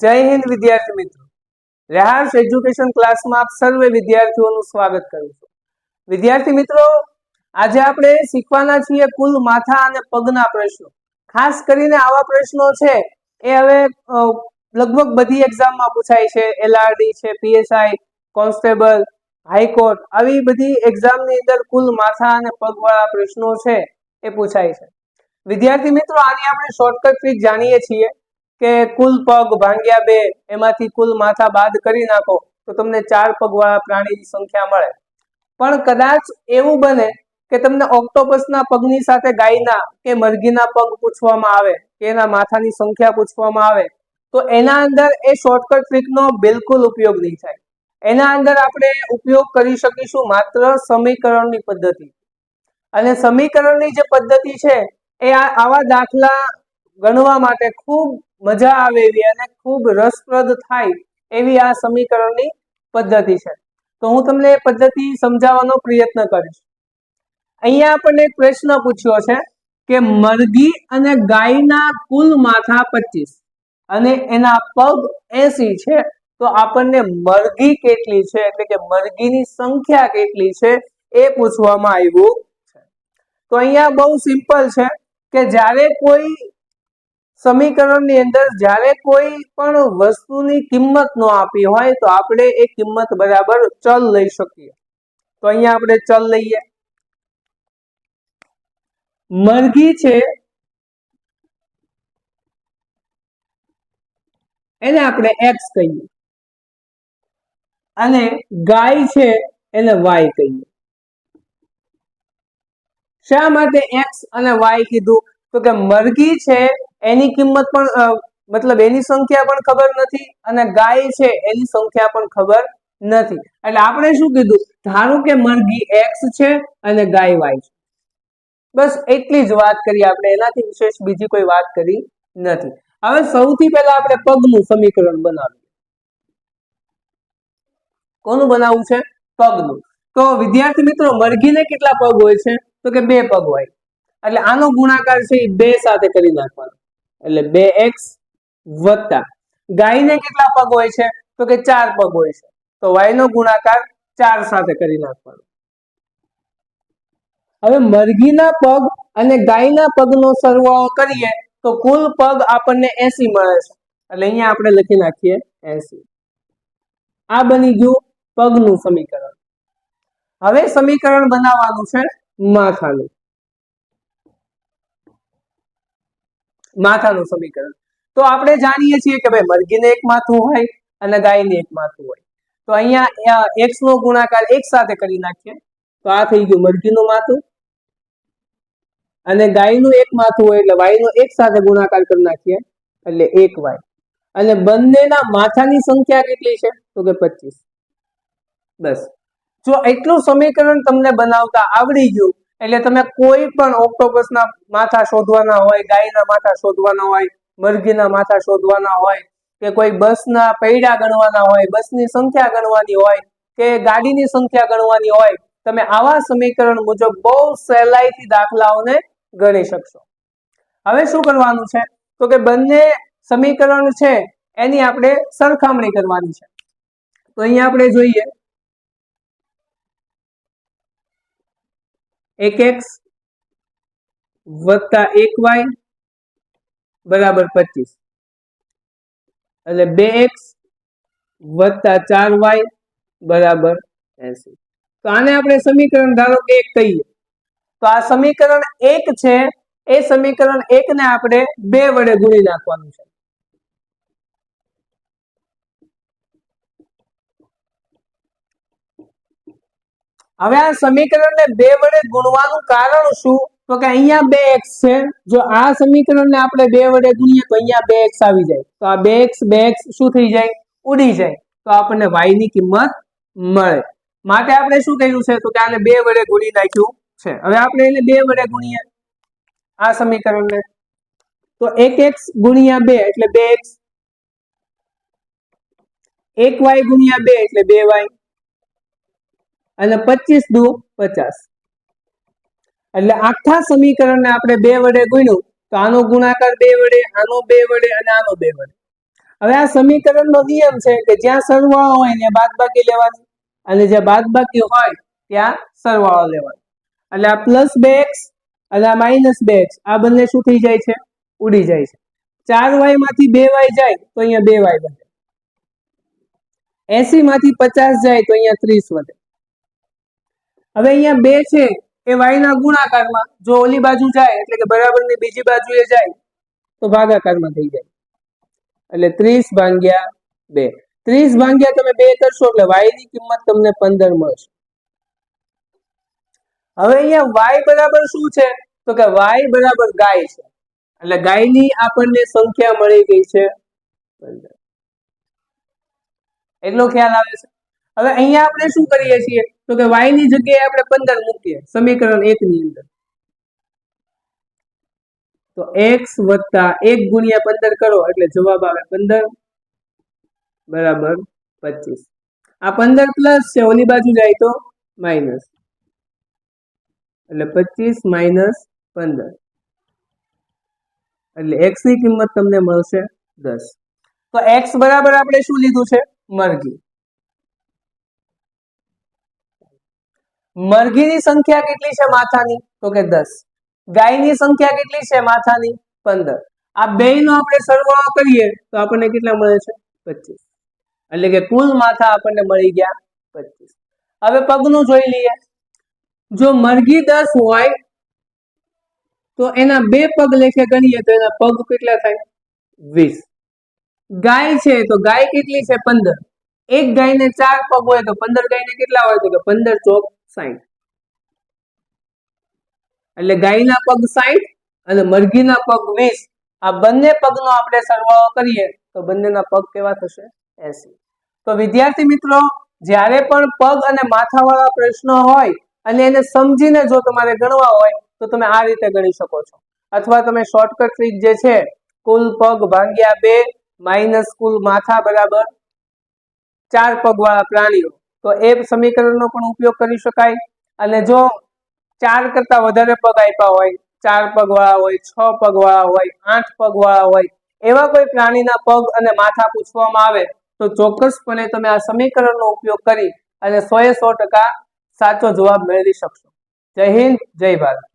જય હિન્દ, વિદ્યાર્થી મિત્રો. રેહાર્સ એજ્યુકેશન ક્લાસમાં આપ સર્વે વિદ્યાર્થીઓનું સ્વાગત કરું છું. વિદ્યાર્થી મિત્રો, આજે આપણે શીખવાના છીએ કુલ માથા અને પગના પ્રશ્નો. ખાસ કરીને આવા પ્રશ્નો છે, એ હવે લગભગ બધી એક્ઝામમાં પૂછાય છે એલઆરડી છે પીએસઆઈ કોન્સ્ટેબલ, હાઈકોર્ટ, આવી બધી એક્ઝામની અંદર કુલ માથા અને પગવાળા પ્રશ્નો છે, એ પૂછાય છે. વિદ્યાર્થી મિત્રો, આની આપણે શોર્ટકટ ટ્રીક જાણીએ છીએ. કે કુલ પગ ભાંગ્યા બે, એમાંથી કુલ માથા બાદ કરી નાખો, તો તમને ચાર પગવાળા પ્રાણીની સંખ્યા મળે. પણ કદાચ એવું બને કે તમને ઓક્ટોપસના પગની સાથે ગાયના કે મરઘીના પગ પૂછવામાં આવે, કે એના માથાની સંખ્યા પૂછવામાં આવે, તો એના અંદર એ શોર્ટકટ ટ્રીકનો બિલકુલ ઉપયોગ નહીં થાય. એના અંદર આપણે ઉપયોગ કરી શકીશું માત્ર સમીકરણની પદ્ધતિ. અને સમીકરણની જે પદ્ધતિ છે, એ આવા દાખલા ગણવા માટે ખૂબ મજા આવે એવી અને ખૂબ રસપ્રદ થાય એવી આ સમીકરણની પદ્ધતિ છે. તો હું તમને એ પદ્ધતિ સમજાવવાનો પ્રયત્ન કરીશ. અહીંયા આપણને એક પ્રશ્ન પૂછ્યો છે કે મરઘી અને ગાયના કુલ માથા પચીસ અને એના પગ એસી છે. તો આપણને મરઘી કેટલી છે? એટલે કે મરઘીની સંખ્યા કેટલી છે? એ પૂછવામાં આવ્યું છે. તો અહીંયા બહુ સિમ્પલ છે કે જ્યારે કોઈ સમીકરણની અંદર જ્યારે કોઈ પણ વસ્તુની કિંમત ન આપી હોય તો આપણે એ કિંમત બરાબર ચલ લઈ શકીએ. તો અહીંયા આપણે ચલ લઈએ. મરઘી છે. એને આપણે એક્સ કહીએ. અને ગાય છે એને વાય કહીએ. શા માટે એક્સ અને વાય કીધું? તો કે મરઘી છે એની કિંમત પણ મતલબ એની સંખ્યા પણ ખબર નથી અને ગાય છે એની સંખ્યા પણ ખબર નથી. એટલે આપણે શું કીધું? ધારો કે મરઘી એક્સ છે અને ગાય વાય છે. બસ એટલી જ વાત કરી આપણે. એનાથી વિશેષ બીજી કોઈ વાત કરી નથી. હવે સૌથી પહેલા આપણે પગનું સમીકરણ બનાવીએ. કોનું બનાવવું છે? પગનું. તો વિદ્યાર્થી મિત્રો, મરઘીને કેટલા પગ હોય છે? તો કે બે પગ હોય. એટલે આનો ગુણાકાર છે એ બે સાથે કરી નાખવાનો. એટલે બે એક્સ વત્તા. ગાયને કેટલા પગ હોય છે? તો કે ચાર પગ હોય છે. તો વાય નો ગુણાકાર ચાર સાથે કરી નાખવાનો. હવે મરઘીના પગ અને ગાયના પગનો સરવાળો કરીએ તો કુલ પગ આપણને એસી મળે છે. એટલે અહીંયા આપણે લખી નાખીએ એસી. આ બની ગયું પગનું સમીકરણ. હવે સમીકરણ બનાવવાનું છે માથાનું. માથાનું સમીકરણ. તો આપણે જાણીએ છીએ કે ભાઈ મરઘીને એક માથું હોય અને ગાયને એક માથું હોય. તો અહીંયા એક્સ નો ગુણાકાર એક સાથે કરી નાખીએ. તો આ થઈ ગયું મરઘીનું માથું. અને ગાયનું એક માથું હોય એટલે વાય નો એક સાથે ગુણાકાર કરી નાખીએ એટલે એક વાય અને બંનેના માથાની સંખ્યા કેટલી છે? તો કે પચીસ. બસ. જો એટલું સમીકરણ તમને બનાવતા આવડી ગયું એટલે તમે કોઈ પણ ઓક્ટોપસના માથા શોધવાના હોય, ગાયના માથા શોધવાના હોય, મરઘીના માથા શોધવાના હોય, કે કોઈ બસના પૈડા ગણવાના હોય, બસની સંખ્યા ગણવાની હોય, કે ગાડીની સંખ્યા ગણવાની હોય, તમે આવા સમીકરણ મુજબ બહુ સહેલાઈથી દાખલાઓને ગણી શકશો. હવે શું કરવાનું છે? તો કે બંને સમીકરણ છે, એની આપણે સરખામણી કરવાની છે. તો અહીંયા આપણે જોઈએ એક એક્સ વત્તા એક વાય બરાબર પચીસ. એટલે બે એક્સ વત્તા ચાર વાય બરાબર એસી. તો આને આપણે સમીકરણ ધારો કે એક કહીએ. તો આ સમીકરણ એક છે, એ સમીકરણ એક ને આપણે બે વડે ગુણી નાખવાનું છે. હવે આ સમીકરણને બે વડે ગુણવાનું કારણ શું? તો કે અહીંયા બે એક્સ છે. જો આ સમીકરણને આપણે બે વડે ગુણીએ તો અહીંયા બે એક્સ આવી જાય. તો આ બે એક્સ બે એક્સ શું થઈ જાય? ઉડી જાય. તો આપણને વાયની કિંમત મળે. માટે આપણે શું કર્યું છે? તો કે આને બે વડે ગુણી નાખ્યું છે. હવે આપણે એને બે વડે ગુણીએ. આ સમીકરણને. તો એક એક્સ ગુણ્યા બે એટલે બે એક્સ એક વાય ગુણ્યા બે એટલે બે વાય અને પચીસ દુ પચાસ. એટલે આખા સમીકરણને આપણે બે વડે ગુણ્યું, તો આનો ગુણાકાર બે વડે, આનો બે વડે અને આનો બે વડે. હવે આ સમીકરણનો નિયમ છે કે જ્યાં સરવાળો હોય ત્યાં બાદબાકી લેવાની અને જ્યાં બાદબાકી હોય ત્યાં સરવાળો લેવાનો. એટલે આ પ્લસ બે એક્સ અને આ માઇનસ બે એક્સ, આ બંને શું થઈ જાય છે? ઉડી જાય છે. ચાર વાયમાંથી બે વાય જાય તો અહીંયા બે વાય વધે. એસી માંથી પચાસ જાય તો અહીંયા ત્રીસ વધે. હવે અહીંયા બે છે, એ વાય ના ગુણાકારમાં, જો ઓલી બાજુ જાય, એટલે કે બરાબરની બીજી બાજુએ જાય, તો ભાગાકારમાં થઈ જાય. એટલે ત્રીસ ભાગ્યા બે. ત્રીસ ભાગ્યા તમે બે કરશો, એટલે વાયની કિંમત તમને પંદર મળશે. હવે અહીંયા વાય બરાબર શું છે? તો કે વાય બરાબર ગાય છે. એટલે ગાયની આપણને સંખ્યા મળી ગઈ છે એટલો ખ્યાલ આવે છે? હવે અહીંયા આપણે શું કરીએ છીએ? તો કે વાયની જગ્યાએ આપણે પંદર મૂકીએ, સમીકરણ એક ની અંદર. તો એક્સ વત્તા એક ગુણ્યા પંદર કરો, એટલે જવાબ આવે પંદર બરાબર પચીસ. આ પંદર પ્લસ છે ઓલી બાજુ જાય તો માઇનસ એટલે પચીસ માઇનસ પંદર. એટલે એક્સની કિંમત તમને મળશે દસ. તો એક્સ બરાબર આપણે શું લીધું છે? મરઘી મરઘીની સંખ્યા કેટલી છે માથાની? તો કે દસ. ગાયની સંખ્યા કેટલી છે માથાની? પંદર. આ બે નો આપણે સરવાળો કરીએ તો આપણને કેટલા મળે છે? પચીસ. એટલે કે કુલ માથા આપણને મળી ગયા પચીસ. હવે પગનું જોઈ લઈએ. જો મરઘી દસ હોય, તો એના બે પગ લેખે ગણીએ તો એના પગ કેટલા થાય? વીસ. ગાય છે તો ગાય કેટલી છે? પંદર. એક ગાયને ચાર પગ હોય તો પંદર ગાયને કેટલા હોય? તો કે પંદર ચોક સાઠ એટલે ગાયના પગ સાઈઠ અને મરઘીના પગ વીસ. આ બંને પગનો આપણે સરવાળો કરીએ તો બંનેના પગ કેવા થશે? એસી. તો વિદ્યાર્થી મિત્રો, જ્યારે પણ પગ અને માથાવાળા પ્રશ્નો હોય અને એને સમજીને જો તમારે ગણવા હોય, તો તમે આ રીતે ગણી શકો છો. અથવા તમે શોર્ટકટ ટ્રીક જે છે, કુલ પગ ભાગ્યા બે માઇનસ કુલ માથા બરાબર ચાર પગવાળા પ્રાણીઓ. તો એ સમીકરણનો પણ ઉપયોગ કરી શકાય. અને જો ચાર કરતા વધારે પગ આપ્યા હોય, ચાર પગવાળા હોય, છ પગવાળા હોય, આઠ પગવાળા હોય, એવા કોઈ પ્રાણીના પગ અને માથા પૂછવામાં આવે, તો ચોક્કસપણે તમે આ સમીકરણનો ઉપયોગ કરી અને સો એ સો ટકા સાચો જવાબ મેળવી શકશો. જય હિન્દ, જય ભારત.